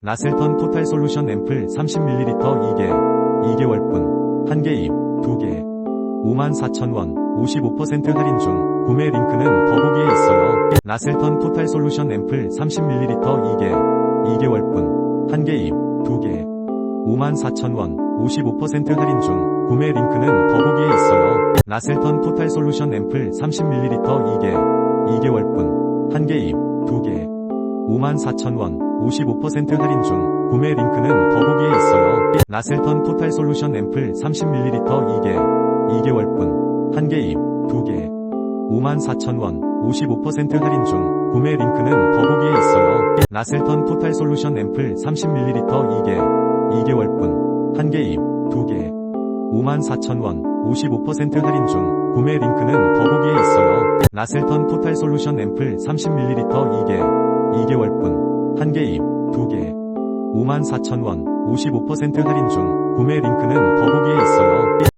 나셀턴 토탈 솔루션 앰플 30ml 2개, 2개월분, 1개 입, 2개, 54,000원, 55% 할인 중, 구매 링크는 더보기에 있어요. 나셀턴 토탈 솔루션 앰플 30ml 2개, 2개월분, 1개 입, 2개, 54,000원, 55% 할인 중, 구매 링크는 더보기에 있어요. 나셀턴 토탈 솔루션 앰플 30ml 2개, 2개월분, 1개 입, 2개, 54,000원, 55% 할인 중, 구매 링크는 더보기에 있어요. 나셀턴 토탈 솔루션 앰플 30ml 2개, 2개월분, 1개 입, 2개, 54,000원, 55% 할인 중, 구매 링크는 더보기에 있어요. 나셀턴 토탈 솔루션 앰플 30ml 2개, 2개월분, 1개 입, 2개, 54,000원, 55% 할인 중, 구매 링크는 더보기에 있어요. 나셀턴 토탈 솔루션 앰플 30ml 2개, 2개월분, 1개 입, 2개, 54,000원, 55% 할인 중, 구매 링크는 더보기에 있어요.